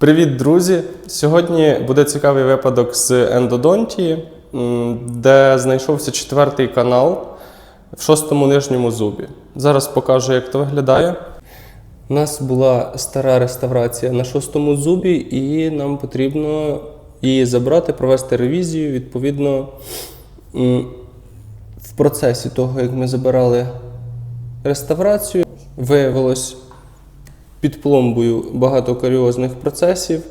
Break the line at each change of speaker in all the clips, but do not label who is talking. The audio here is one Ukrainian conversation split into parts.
Привіт, друзі! Сьогодні буде цікавий випадок з ендодонтії, де знайшовся четвертий канал в шостому нижньому зубі. Зараз покажу, як це виглядає. У нас була стара реставрація на шостому зубі, і нам потрібно її забрати, провести ревізію. Відповідно, в процесі того, як ми забирали реставрацію, виявилось під пломбою багато каріозних процесів.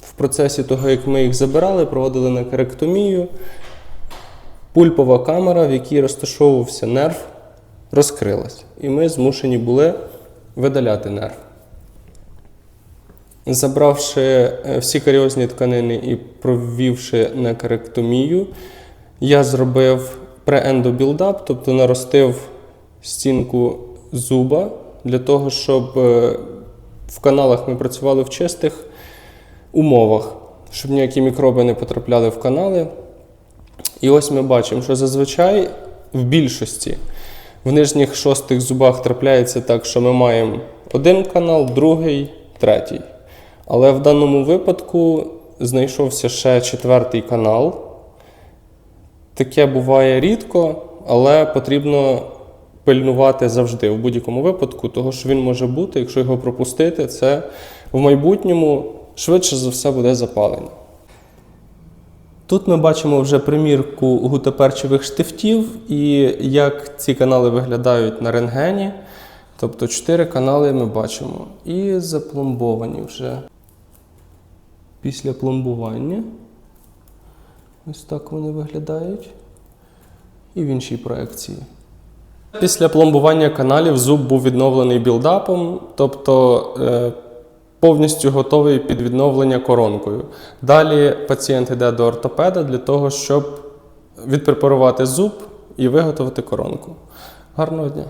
В процесі того, як ми їх забирали, проводили на керектомію. Пульпова камера, в якій розташовувався нерв, розкрилась. І ми змушені були видаляти нерв. Забравши е, всі каріозні тканини і провівши на керектомію, я зробив преендобілдап, тобто наростив стінку зуба для того, щоб е, в каналах ми працювали в чистих умовах, щоб ніякі мікроби не потрапляли в канали. І ось ми бачимо, що зазвичай в більшості в нижніх шостих зубах трапляється так, що ми маємо один канал, другий, третій. Але в даному випадку знайшовся ще четвертий канал. Таке буває рідко, але потрібно пильнувати завжди в будь-якому випадку, того що він може бути, якщо його пропустити, це в майбутньому швидше за все буде запалення. Тут ми бачимо вже примірку гутоперчевих штифтів і як ці канали виглядають на рентгені. Тобто чотири канали ми бачимо. І запломбовані вже після пломбування. Ось так вони виглядають. І в іншій проекції. Після пломбування каналів зуб був відновлений білдапом, тобто е, повністю готовий під відновлення коронкою. Далі пацієнт йде до ортопеда для того, щоб відпрепарувати зуб і виготовити коронку. Гарного дня!